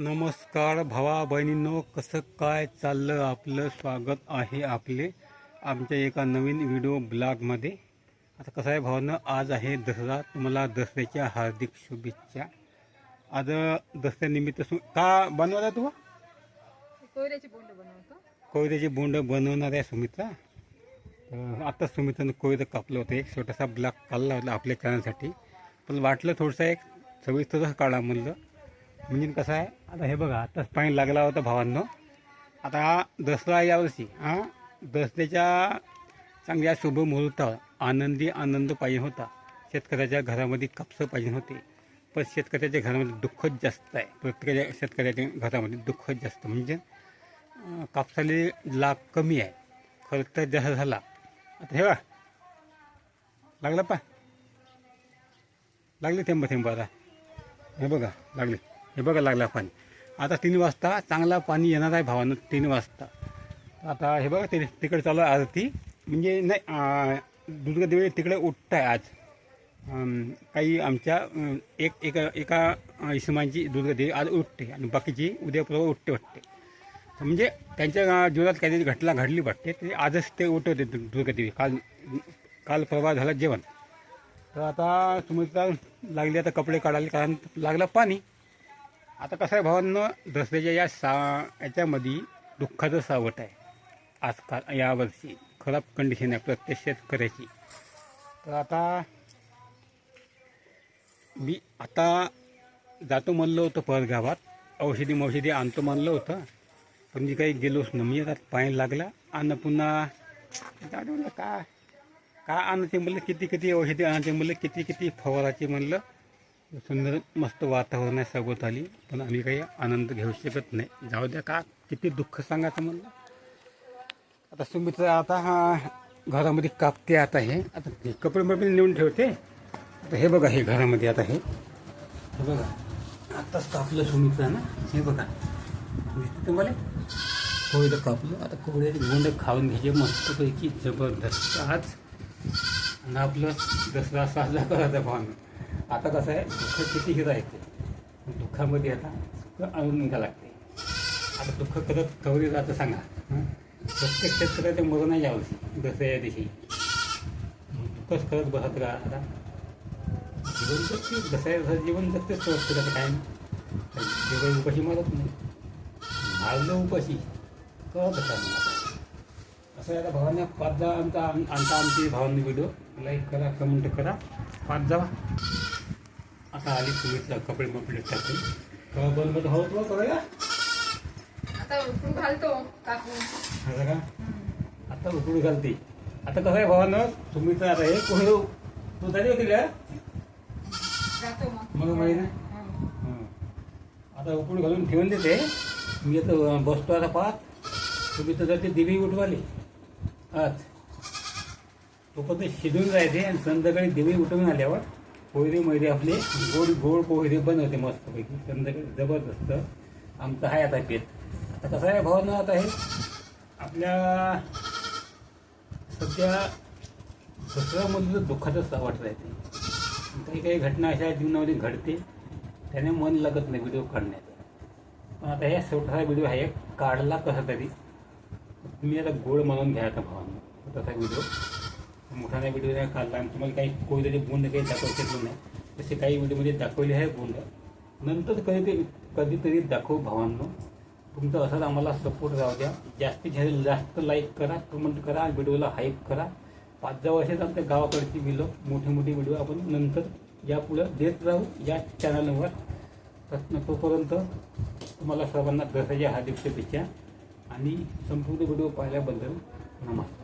नमस्कार भावा बहिणींनो कसं काय चाललं आपलं स्वागत आहे आपले आमच्या एका नवीन व्हिडिओ ब्लॉगमध्ये. आता कसं आहे भावानं आज आहे दसरा तुम्हाला दसऱ्याच्या हार्दिक शुभेच्छा. आज दसऱ्यानिमित्त सु का बनवला तू? कोयऱ्याची बोंड बनवतो. कोयऱ्याचे बोंड बनवणार आहे सुमित्रा. आता सुमित्रानं कोयरं कापलं होतं एक छोटासा ब्लॉक काढला होता आपल्या करण्यासाठी पण वाटलं थोडंसं एक सविस्तरच काढा म्हणलं. म्हणजे कसं आहे? आता हे बघा आताच पाणी लागला होता भावांनो. आता दसरा यावर्षी हा? दसऱ्याच्या चांगल्या शुभ मुहूर्तावर आनंदी आनंद पाहिजे होता. शेतकऱ्याच्या घरामध्ये कापसं पाहिजे होते. पण शेतकऱ्याच्या घरामध्ये दुःखच जास्त आहे. प्रत्येकाच्या शेतकऱ्याच्या घरामध्ये दुःखच जास्त. म्हणजे कापसाले लाभ कमी आहे. खर्च जास्त झाला. आता हे बघा. लागलं पा लागले थेंब थेंब आता. हे बघा लागले. हे बघा लागला पाणी. आता तीन वाजता चांगला पाणी येणार आहे भावानं तीन वाजता. आता हे बघा ते तिकडे चालू आहे आरती. म्हणजे नाही दुर्गा देवी तिकडे उठत आहे आज. काही आमच्या एक एका एका इसमांची दुर्गा देवी आज उठते आणि बाकीची उद्या परवा उठते वाटते. म्हणजे त्यांच्या जीवनात काहीतरी घटना घडली वाटते ते आजच ते उठवते दुर्गा देवी. काल काल परवा झाला जेवण. तर आता सुमित्रा लागले आता कपडे काढायला कारण लागलं पाणी. आता कसं आहे भावांनो दसऱ्याच्या या सा याच्यामध्ये दुःखाचं सावट आहे. आजकाल यावर्षी खराब कंडिशन आहे प्रत्येक शेतकऱ्याची. तर आता मी आता जातो म्हणलं होतं परगावात. औषधी मौषधी आणतो म्हणलं होतं. पण मी काही गेलोच ना मी आता पाणी लागला. आणि पुन्हा जाऊ म्हणलं का का आणते म्हणलं किती किती औषधी आणते म्हणलं किती किती फवाराची म्हणलं. सुंदर मस्त वातावरण आहे सगोत आली पण आम्ही काही आनंद घेऊ शकत नाही. जाऊ द्या का किती दुःख सांगायचं म्हणलं? आता सुमित्र आता हा घरामध्ये कापते आता हे. आता हे कपडे मपडे नेऊन ठेवते. आता हे बघा हे घरामध्ये आता हे. हे बघा आत्ताच कापलं सुमित्रा ना. हे बघा दिसते तुम्हाला? कोयलं कापलं. आता कोविड गोंड खाऊन घ्यायचे मस्तपैकी जबरदस्त. आज ना आपलं दसरा साजरा करायचा भावना. आता कसं आहे दुःख किती हिरा येते दुःखामध्ये आता सुख आणून घ्या लागते. आता दुःख करत कवरी जातं सांगा. प्रत्येक शेतकऱ्याचं मरण नाही यावं दसऱ्या दिवशी. दुःखच करत बसत का आता. जीवन जगते दसऱ्या जीवन जगतेच वाटतं त्याचं काय नाही उपाशी मारत नाही. मारलं उपाशी कळत होता असं आता भावांना पाच जा आमचा आम- आमचा आमची भावांनी व्हिडिओ लाईक करा कमेंट करा. पाच जावा. आता आली तुम्ही कपडे मपडे टाकून. कवा बंद बंद होत हो करूया आता उकडून घालतो का? आता उकडू घालते. आता कसं आहे भावानं तुम्ही तर आता हे कोणी तू झाली होती का जातो मग. माहिती ना. आता उकडू घालून ठेवून देते. मी आता बसतो आता पाहत. तुम्ही तर जाते दिवी उठवाली आज तो पण शिजून जायचे आणि संध्याकाळी दिवे उठून आल्यावर पोहरे मैरे आपले गोड गोड पोहरे बनवते मस्तपैकी. संध्याकाळी जबरदस्त आमचं आहे आता पेट. आता कसं आहे भावना आता हे आपल्या सध्या दसऱ्यामध्ये दुःखाचं दुःखाचंच वाटत राहते. काही काही घटना अशा जीवनामध्ये घडते. त्याने मन लागत नाही व्हिडिओ काढण्याचं. पण आता हे छोटासा व्हिडिओ आहे. काढला कसा तरी तुम्ही आता गोड म्हणून घ्या आता भावांना. तसा व्हिडिओ मोठा नाही व्हिडिओ नाही काढला आणि तुम्हाला काही कोणीतरी बोंड काही दाखवू नाही तसे काही व्हिडिओमध्ये दाखवले आहे बोंड. नंतर कधीतरी कधीतरी दाखवू भावांनो. तुमचा असाच आम्हाला सपोर्ट राहू द्या. जास्तीत जास्त जास्त लाईक करा कमेंट करा व्हिडिओला हाईप करा. पाच दहा वर्षात आमच्या गावाकडची व्हिडिओ मोठे मोठे व्हिडिओ आपण नंतर यापुढं देत राहू या चॅनलवर तर तोपर्यंत तुम्हाला सर्वांना दसऱ्याच्या हार्दिक शुभेच्छा आणि संपूर्ण व्हिडिओ पाहिल्याबद्दल नमस्कार.